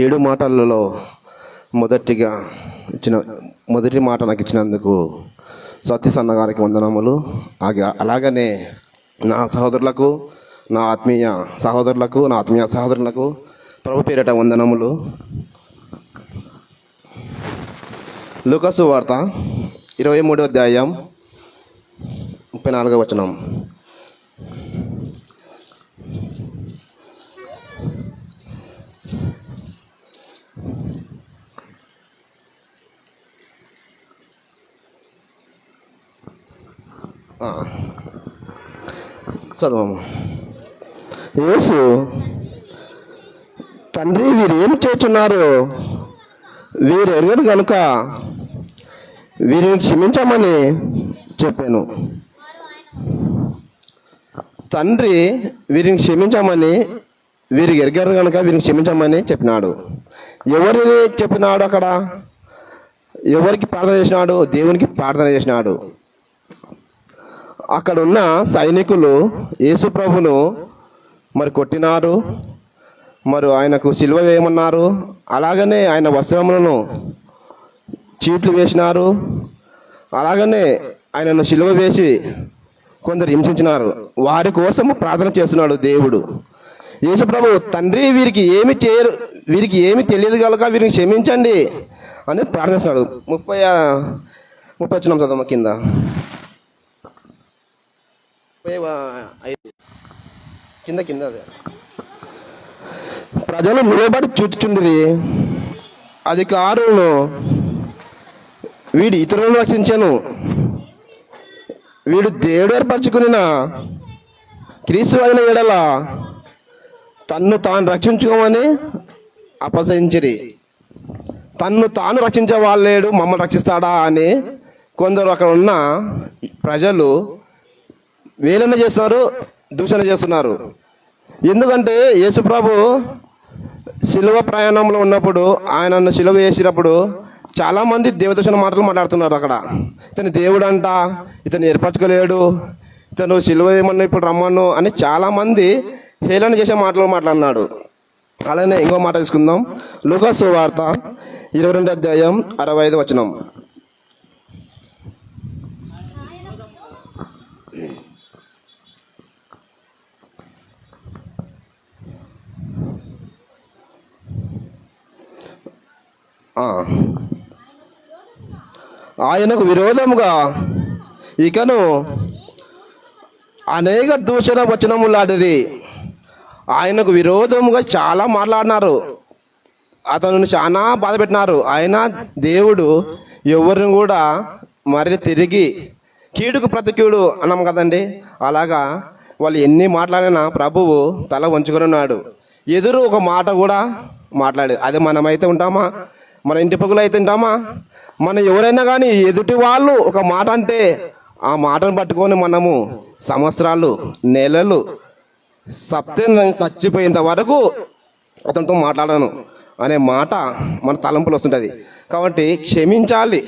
ఏడు మాటలలో మొదటిగా ఇచ్చిన మొదటి మాట నాకు ఇచ్చినందుకు సతీష్ అన్న గారికి వందనములు అలాగనే నా సహోదరులకు నా ఆత్మీయ సహోదరులకు నా ఆత్మీయ సహోదరులకు ప్రభు పేరిట వందనములు. లుకసు వార్త ఇరవై మూడో అధ్యాయం ముప్పై నాలుగో వచనం. చదవము. యేసు తండ్రి వీరు ఏం చేస్తున్నారు వీరు ఎరగరు కనుక వీరిని క్షమించమని చెప్పాను. తండ్రి వీరిని క్షమించమని వీరికి ఎరగరు కనుక వీరిని క్షమించమని చెప్పినాడు. ఎవరిని చెప్పినాడు అక్కడ? ఎవరికి ప్రార్థన చేసినాడు? దేవునికి ప్రార్థన చేసినాడు. అక్కడ ఉన్న సైనికులు యేసు ప్రభును మరి కొట్టినారు. మరి ఆయనకు సిలువ వేయమన్నారు. అలాగనే ఆయన వస్త్రములను చీట్లు వేసినారు. అలాగనే ఆయనను సిలువ వేసి కొందరు హింసించినారు. వారి కోసం ప్రార్థన చేస్తున్నాడు దేవుడు. యేసుప్రభు తండ్రి వీరికి ఏమి చేయరు వీరికి ఏమి తెలియదు కనుక వీరిని క్షమించండి అని ప్రార్థిస్తున్నాడు. ముప్పై ముప్పై వచ్చినాం చదవ కింద. ఐదు. కింద కింద అదే. ప్రజలు నిలబడి చూచుచుండిరి. అధికారులను వీడు ఇతరులను రక్షించను. వీడు దేవుడు ఏర్పరచుకున్న క్రీస్తు అయిన ఎడల తన్ను తాను రక్షించుకోమని అపసరించిరి తన్ను తాను రక్షించే వాళ్ళేడు మమ్మల్ని రక్షిస్తాడా అని కొందరు అక్కడ ఉన్న ప్రజలు వేలన చేస్తున్నారు దూషణ చేస్తున్నారు. ఎందుకంటే యేసుప్రభు శిలువ ప్రయాణంలో ఉన్నప్పుడు ఆయనను శిలువ వేసినప్పుడు చాలామంది దేవదూషణ మాటలు మాట్లాడుతున్నారు అక్కడ. ఇతను దేవుడు అంట ఇతను ఏర్పరచుకోలేడు ఇతను శిలువ ఏమన్నా ఇప్పుడు రమ్మను అని చాలామంది హేళన చేసే మాటలు మాట్లాడినాడు. అలానే ఇంకో మాట తీసుకుందాం. లుకాసు వార్త ఇరవై రెండు అధ్యాయం అరవై ఐదు వచనం. ఆయనకు విరోధముగా ఇకను అనేక దూషణ వచనములాడిరి ఆయనకు విరోధముగా చాలా మాట్లాడినారు. అతను చాలా బాధ పెట్టినారు. ఆయన దేవుడు ఎవరిని కూడా మరి తిరిగి కీడుకు ప్రతి కీడు అన్నాం కదండి. అలాగా వాళ్ళు ఎన్ని మాట్లాడినా ప్రభువు తల వంచుకొని ఉన్నాడు. ఎదురు ఒక మాట కూడా మాట్లాడేది అదే మనమైతే ఉంటామా? మన ఇంటి పగులు అయితే మనం మన ఎవరైనా కానీ ఎదుటి వాళ్ళు ఒక మాట అంటే ఆ మాటను పట్టుకొని మనము సంవత్సరాలు నెలలు సత్యం చచ్చిపోయేంత వరకు అతనితో మాట్లాడను అనే మాట మన తలంపులు వస్తుంటుంది. కాబట్టి క్షమించాలి.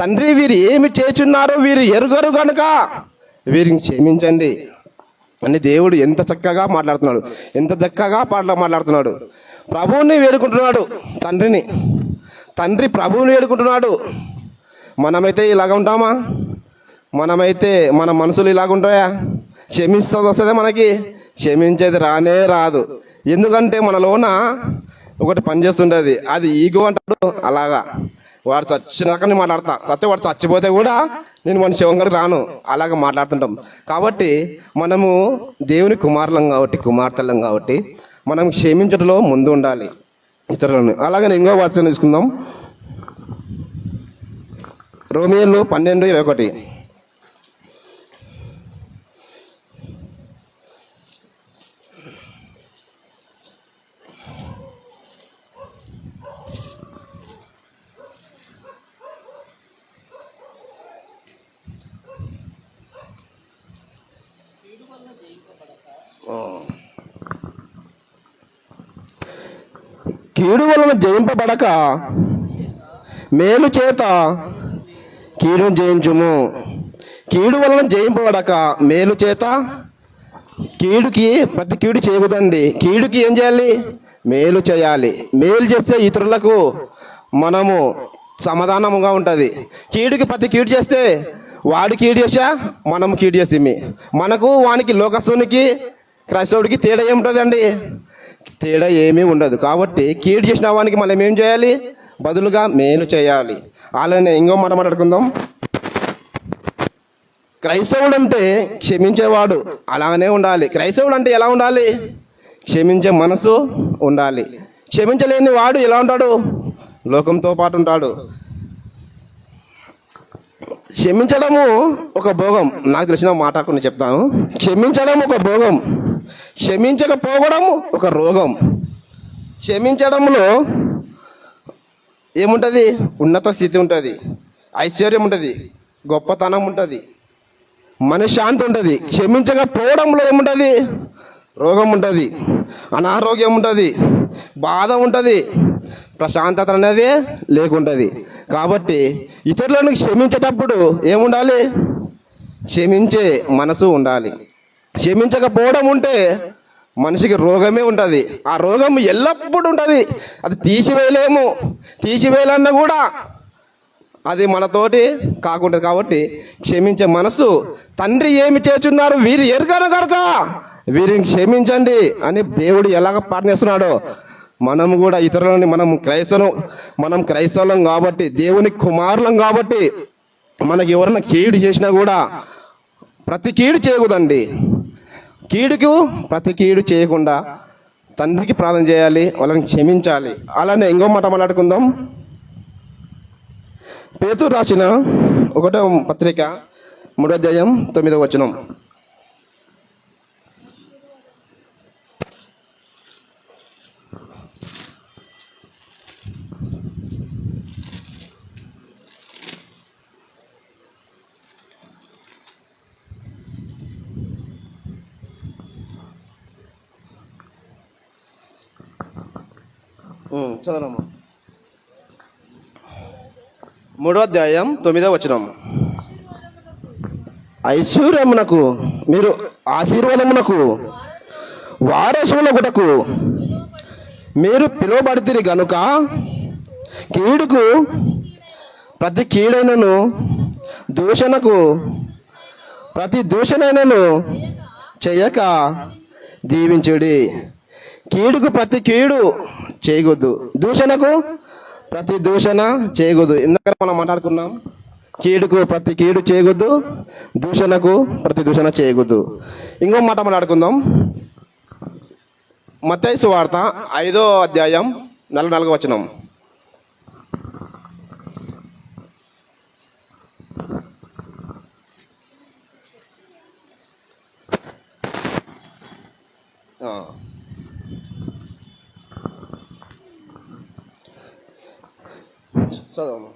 తండ్రి వీరు ఏమి చేచున్నారో వీరు ఎరుగరు కనుక వీరిని క్షమించండి అని దేవుడు ఎంత చక్కగా మాట్లాడుతున్నాడు ఎంత చక్కగా పాటలు మాట్లాడుతున్నాడు. ప్రభువుని వేడుకుంటున్నాడు తండ్రిని. తండ్రి ప్రభువుని వేడుకుంటున్నాడు. మనమైతే ఇలాగ ఉంటామా? మనమైతే మన మనసులు ఇలాగ ఉంటాయా? క్షమిస్తుంది వస్తుందా మనకి? క్షమించేది రానే రాదు. ఎందుకంటే మనలోన ఒకటి పనిచేస్తుంటుంది అది ఈగో అంటాడు. అలాగా. వాడు చచ్చినాక నేను మాట్లాడతా. కాకపోతే వాడు చచ్చిపోతే కూడా నేను మన శివంగడికి రాను. అలాగ మాట్లాడుతుంటాం. కాబట్టి మనము దేవుని కుమారులం కాబట్టి కుమార్తెలం కాబట్టి మనం క్షమించడంలో ముందు ఉండాలి. ఇతరులను. అలాగే ఇంకో వార్తను తీసుకుందాం. రోమియోలు పన్నెండు ఇరవై ఒకటి. కీడు వలన జయింపబడక మేలు చేత కీడును జయించుము. కీడు వలన జయింపబడక మేలు చేత కీడుకి ప్రతి కీడు చేయకూడదండి కీడుకి ఏం చేయాలి? మేలు చేయాలి. మేలు చేస్తే ఇతరులకు మనము సమాధానముగా ఉంటుంది. కీడుకి ప్రతి కీడు చేస్తే వాడు కీడు చేసా మనం కీడు చేసి మనకు వానికి లోకస్తునికి క్రైస్తవుడికి తేడా ఏముంటుందండి? తేడా ఏమీ ఉండదు. కాబట్టి కీడు చేసిన వానికి మనం ఏం చేయాలి? బదులుగా మేలు చేయాలి. అలానే ఇంకో మాట మాట్లాడుకుందాం. క్రైస్తవుడు అంటే క్షమించేవాడు అలానే ఉండాలి. క్రైస్తవుడు అంటే ఎలా ఉండాలి? క్షమించే మనసు ఉండాలి. క్షమించలేని వాడు ఎలా ఉంటాడు? లోకంతో పాటు ఉంటాడు. క్షమించడము ఒక భోగం. నాకు తెలిసిన మాట కొన్ని చెప్తాను. క్షమించడం ఒక భోగం. క్షమించకపోవడం ఒక రోగం. క్షమించడంలో ఏముంటుంది? ఉన్నత స్థితి ఉంటుంది. ఐశ్వర్యం ఉంటుంది. గొప్పతనం ఉంటుంది. మనశ్శాంతి ఉంటుంది. క్షమించకపోవడంలో ఏముంటుంది? రోగం ఉంటుంది. అనారోగ్యం ఉంటుంది. బాధ ఉంటుంది. ప్రశాంతత అనేది లేకుంటుంది. కాబట్టి ఇతరులను క్షమించేటప్పుడు ఏముండాలి? క్షమించే మనసు ఉండాలి. క్షమించకపోవడం ఉంటే మనిషికి రోగమే ఉంటుంది. ఆ రోగం ఎల్లప్పుడూ ఉంటుంది. అది తీసివేయలేము. తీసివేయాలన్నా కూడా అది మనతోటి కాకుండా కాబట్టి క్షమించే మనసు. తండ్రి ఏమి చేస్తున్నారు? వీరు ఎరుగను కనుక వీరిని క్షమించండి అని దేవుడు ఎలాగ ప్రార్థిస్తున్నాడో మనం కూడా ఇతరులని మనం క్రైస్తవం మనం క్రైస్తవులం కాబట్టి దేవుని కుమారులం కాబట్టి మనకి ఎవరైనా కీడు చేసినా కూడా ప్రతి కీడు చేయకూడదండి. కీడుకు ప్రతి కీడు చేయకుండా తండ్రికి ప్రార్థన చేయాలి వాళ్ళని క్షమించాలి. అలానే ఇంకో మాట మాట్లాడుకుందాం. పేతురు రాసిన ఒకటో పత్రిక మూడో అధ్యాయం తొమ్మిదో వచనం. చదవమ్మా మూడో అధ్యాయం తొమ్మిదో వచనం. ఐశ్వర్యమునకు మీరు ఆశీర్వాదమునకు వారసులగుటకు మీరు పిలువబడితే గనుక కీడుకు ప్రతి కీడైనను దూషణకు ప్రతి దూషణైనను చేయక దీవించుడి. కీడుకు ప్రతి కీడు చేయకూడదు దూషణకు ప్రతి దూషణ చేయకూడదు ఇందాక మనం మాట్లాడుకున్నాం కీడుకు ప్రతి కీడు చేయకూడదు దూషణకు ప్రతి దూషణ చేయకూడదు ఇంకో మాట మాట్లాడుకుందాం. మతైసు వార్త ఐదో అధ్యాయం నలభై నాలుగో వచనం. Oh. చదవమ్మా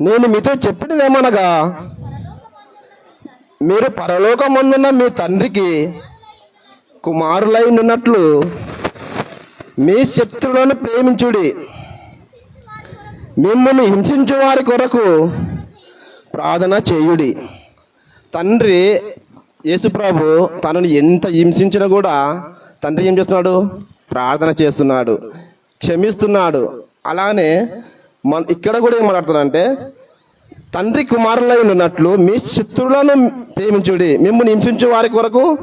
నేను మీతో చెప్పినదేమనగా మీరు పరలోకమందున్న మీ తండ్రికి కుమారులై ఉన్నట్లు మీ శత్రువులను ప్రేమించుడి. మిమ్మల్ని హింసించు వారి కొరకు ప్రార్థన చేయుడి. తండ్రి యేసుప్రభు తనను ఎంత హింసించినా కూడా తండ్రి ఏం చేస్తున్నాడు? ప్రార్థన చేస్తున్నాడు. క్షమిస్తున్నాడు. అలానే మన ఇక్కడ కూడా ఏం మాట్లాడుతున్నారంటే తండ్రి కుమారులై ఉన్నట్లు మీ శత్రువులను ప్రేమించుడి మిమ్మల్ని హింసించు వారి కొరకు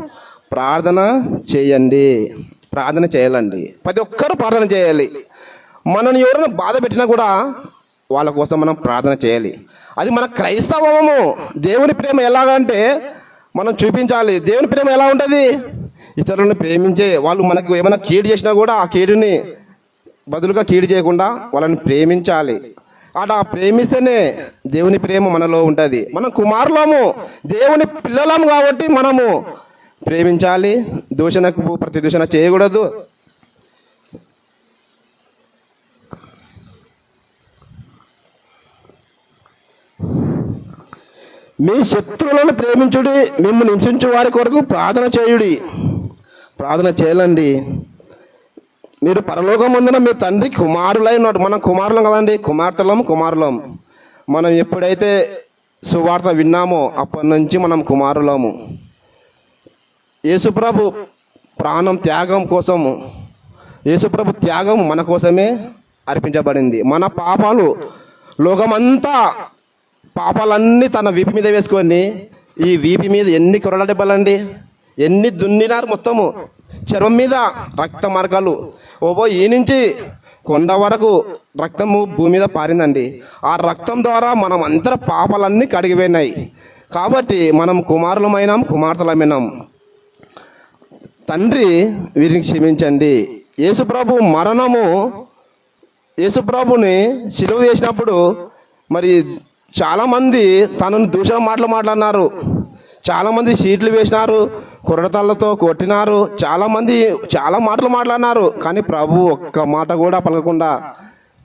ప్రార్థన చేయండి. ప్రార్థన చేయాలండి. ప్రతి ఒక్కరు ప్రార్థన చేయాలి. మనని ఎవరైనా బాధ పెట్టినా కూడా వాళ్ళ కోసం మనం ప్రార్థన చేయాలి. అది మన క్రైస్తవము. దేవుని ప్రేమ ఎలాగంటే మనం చూపించాలి. దేవుని ప్రేమ ఎలా ఉంటుంది? ఇతరులను ప్రేమించే వాళ్ళు మనకు ఏమైనా కీడు చేసినా కూడా ఆ కీడుని బదులుగా కీడు చేయకుండా వాళ్ళని ప్రేమించాలి. అలా ప్రేమిస్తేనే దేవుని ప్రేమ మనలో ఉంటుంది. మనం కుమారులము దేవుని పిల్లలము కాబట్టి మనము ప్రేమించాలి. దూషణకు ప్రతి దూషణ చేయకూడదు. మీ శత్రువులను ప్రేమించుడి మిమ్మల్ని హింసించు వారి కొరకు ప్రార్థన చేయుడి. ప్రార్థన చేయాలండి. మీరు పరలోకం ముందున మీ తండ్రి కుమారులై ఉన్నాడు. మనం కుమారులం కదండి. కుమార్తెలం కుమారులం. మనం ఎప్పుడైతే సువార్త విన్నామో అప్పటి నుంచి మనం కుమారులము. యేసుప్రభు ప్రాణం త్యాగం కోసము యేసుప్రభు త్యాగం మన కోసమే అర్పించబడింది. మన పాపాలు లోకమంతా పాపాలన్నీ తన వీపు మీద వేసుకొని ఈ వీపు మీద ఎన్ని కొరడ దెబ్బలండి ఎన్ని దున్నినారు మొత్తము? చర్మం మీద రక్త మార్గాలు. ఓబో ఈ నుంచి కొండ వరకు రక్తము భూమి మీద పారిందండి. ఆ రక్తం ద్వారా మనం అందర పాపాలన్నీ కడిగిపోయినాయి కాబట్టి మనం కుమారులమైనాం కుమార్తెలమైనాం. తండ్రి వీరిని క్షమించండి. యేసుప్రభు మరణము యేసుప్రభుని సిలువ వేసినప్పుడు మరి చాలామంది తనను దూషణ మాటలు మాట్లాడినారు. చాలామంది సీట్లు వేసినారు కొరడతలతో కొట్టినారు చాలామంది చాలా మాటలు మాట్లాడినారు కానీ ప్రభు ఒక్క మాట కూడా పలకకుండా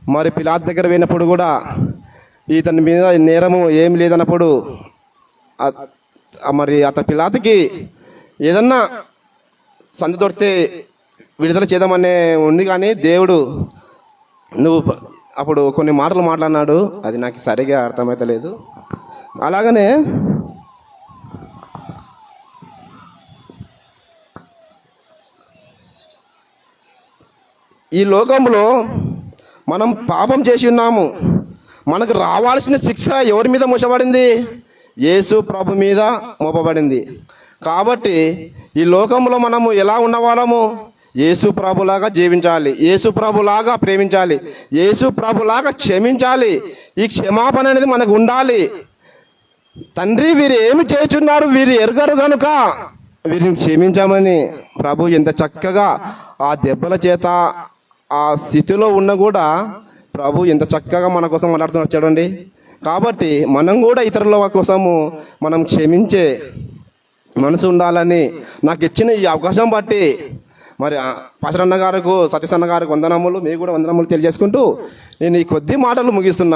మరి పిలాత్ దగ్గర పోయినప్పుడు కూడా ఇతని మీద నేరము ఏమి లేదన్నప్పుడు మరి అత పిలాతికి ఏదన్నా సంధి దొరికితే విడుదల చేద్దామనే ఉంది కానీ దేవుడు నువ్వు అప్పుడు కొన్ని మాటలు మాట్లాడినాడు అది నాకు సరిగా అర్థమైతలేదు. అలాగనే ఈ లోకంలో మనం పాపం చేసి ఉన్నాము. మనకు రావాల్సిన శిక్ష ఎవరి మీద మోసబడింది యేసు ప్రభు మీద మోపబడింది. కాబట్టి ఈ లోకంలో మనము ఎలా ఉన్నవాళ్ళము? యేసు ప్రభులాగా జీవించాలి. యేసు ప్రభులాగా ప్రేమించాలి. యేసు ప్రభులాగా క్షమించాలి. ఈ క్షమాపణ అనేది మనకు ఉండాలి. తండ్రి వీరు ఏమి చేస్తున్నారు వీరు ఎరగరు కనుక వీరిని క్షమించామని ప్రభు ఎంత చక్కగా ఆ దెబ్బల చేత ఆ స్థితిలో ఉన్న కూడా ప్రభు ఎంత చక్కగా మన కోసం మాట్లాడుతున్నారు చూడండి. కాబట్టి మనం కూడా ఇతరుల కోసము మనం క్షమించే మనసు ఉండాలని నాకు ఇచ్చిన ఈ అవకాశం బట్టి మరి పసరన్న గారికి సతీష్ గారికి వందనములు మీకు కూడా వందనములు తెలియజేసుకుంటూ నేను ఈ కొద్ది మాటలు ముగిస్తున్నాను